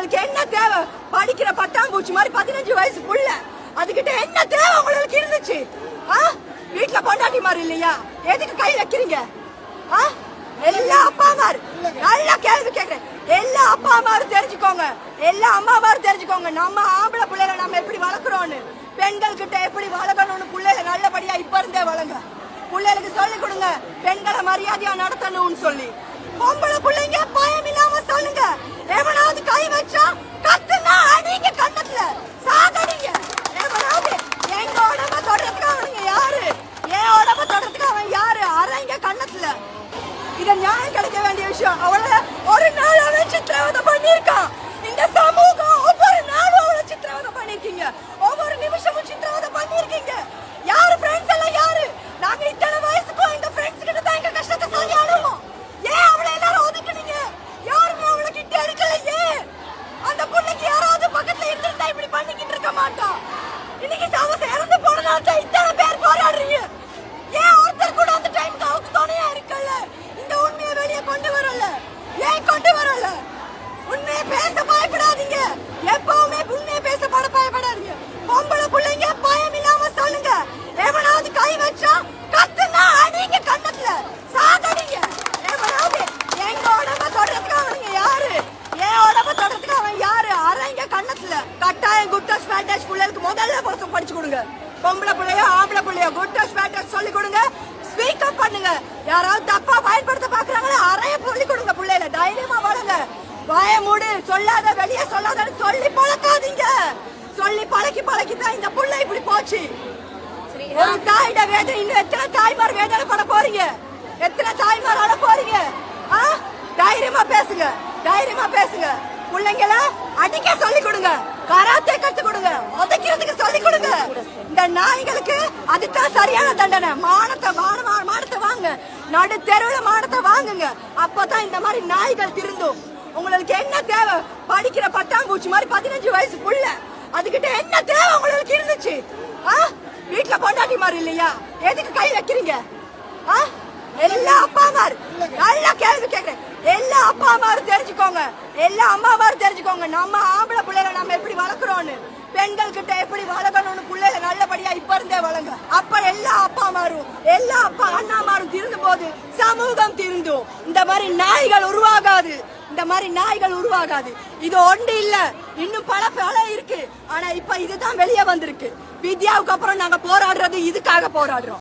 உங்களுக்கு என்ன தேவை? படிக்கிற பட்டாம்பூச்சி மாதிரி பதினஞ்சு வயசு புள்ள. அதுகிட்ட என்ன தேவை உங்களுக்கு இருந்துச்சு? ஆ? வீட்டுல பொண்டாட்டி மாதிரி இல்லையா? எதுக்கு கை வைக்கிறீங்க? ஆ? எல்லா அப்பா அம்மாரு. நல்லா கேள்வி கேக்குறேன். எல்லா அப்பா அம்மாரும் தெரிஞ்சுக்கோங்க. எல்லா அம்மா அம்மாரும் தெரிஞ்சுக்கோங்க. நம்ம ஆம்பளை பிள்ளைகளை நம்ம எப்படி வளர்க்குறோம்னு பெண்கள் கிட்ட எப்படி வளர்க்கணும்னு பிள்ளைகளை நல்லபடியா இப்ப இருந்தே வளங்க பிள்ளைகளுக்கு சொல்லி கொடுங்க. பெண்களை மரியாதையா நடத்தணும்னு சொல்லி. இதை நியாயம் கிடைக்க வேண்டிய விஷயம். அவளை ஒரு நாள் அவன் சித்திரவதை பண்ணியிருக்கான் இந்த சமூகம் ஒவ்வொரு நாளும் அவளை சித்திரவதை பண்ணியிருக்கீங்க. ஒவ்வொரு நிமிஷமும் சித்திரவதை பண்ணியிருக்கீங்க. யாரு ஃப்ரெண்ட்ஸ் எல்லாம் யாரு? நாங்க இத்தனை வயசுக்கும் இந்த ஃப்ரெண்ட்ஸ் கிட்ட தான் எங்க கஷ்டத்தை சொல்லி அழுவோம். ஏன் அவளை எல்லாரும் ஒதுக்குனீங்க? யாருமே அவளை கிட்ட எடுக்கல ஏன்? அந்த பிள்ளைக்கு யாராவது பக்கத்துல இருந்திருந்தா இப்படி பண்ணிக்கிட்டு இருக்க மாட்டோம் இன்னைக்கு சவச இறந்து போனதால குட் டச் பேட் டச் பிள்ளைகளுக்கு முதல்ல பசங்க படிச்சு கொடுங்க. பொம்பளை பிள்ளையோ ஆம்பளை பிள்ளையோ குட் டச் பேட் டச் சொல்லி கொடுங்க. ஸ்பீக் அப் பண்ணுங்க. யாராவது தப்பா பயன்படுத்த பாக்குறாங்களோ அறைய சொல்லி கொடுங்க பிள்ளைல தைரியமா வளங்க வாய மூடு. சொல்லாத வெளியே சொல்லாதன்னு சொல்லி பழக்காதீங்க. சொல்லி பழக்கி பழக்கி தான் இந்த புள்ள இப்படி போச்சு. ஒரு தாயிட வேதனை இன்னும் எத்தனை தாய்மார் வேதனை பண்ண போறீங்க? எத்தனை தாய்மார் அழ போறீங்க? ஆ? தைரியமா பேசுங்க. தைரியமா பேசுங்க. பிள்ளைங்கள அடிக்க சொல்லி கொடுங்க. கராத்தே கத்து கொடுங்க. உதைக்கிறதுக்கு சொல்லி கொடுங்க. இந்த நாய்களுக்கு அதுதான் சரியான தண்டனை. மானத்தை மான மானத்தை வாங்க. நடு தெருவுல மானத்தை வாங்குங்க. அப்பதான் இந்த மாதிரி நாய்கள் திருந்தும். உங்களுக்கு என்ன தேவை? படிக்கிற பட்டாம்பூச்சி மாதிரி பதினஞ்சு வயசு புள்ள. அதுகிட்ட என்ன தேவை உங்களுக்கு இருந்துச்சு? ஆ? வீட்டுல கொண்டாட்டி மாதிரி இல்லையா? எதுக்கு கை வைக்கிறீங்க? ஆ? எல்லா அப்பா அம்மாரு. நல்லா கேள்வி கேக்குறேன். எல்லா அப்பா அம்மாரும் தெரிஞ்சுக்கோங்க. எல்லா அம்மா அம்மாரும் தெரிஞ்சுக்கோங்க. நம்ம பெண்கள் கிட்ட எப்படி வளர்க்கணும்னு பிள்ளைய நல்லபடியா இப்ப இருந்தே வளங்க அப்ப எல்லா அப்பா அம்மாரும் எல்லா அப்பா அண்ணாமாரும் திருந்தும் போது சமூகம் திருந்தும். இந்த மாதிரி நாய்கள் உருவாகாது. இந்த மாதிரி நாய்கள் உருவாகாது. இது ஒன்று இல்ல. இன்னும் பல பல இருக்கு. ஆனா இப்ப இதுதான் வெளியே வந்திருக்கு. வித்யாவுக்கு அப்புறம் நாங்க போராடுறது இதுக்காக போராடுறோம்.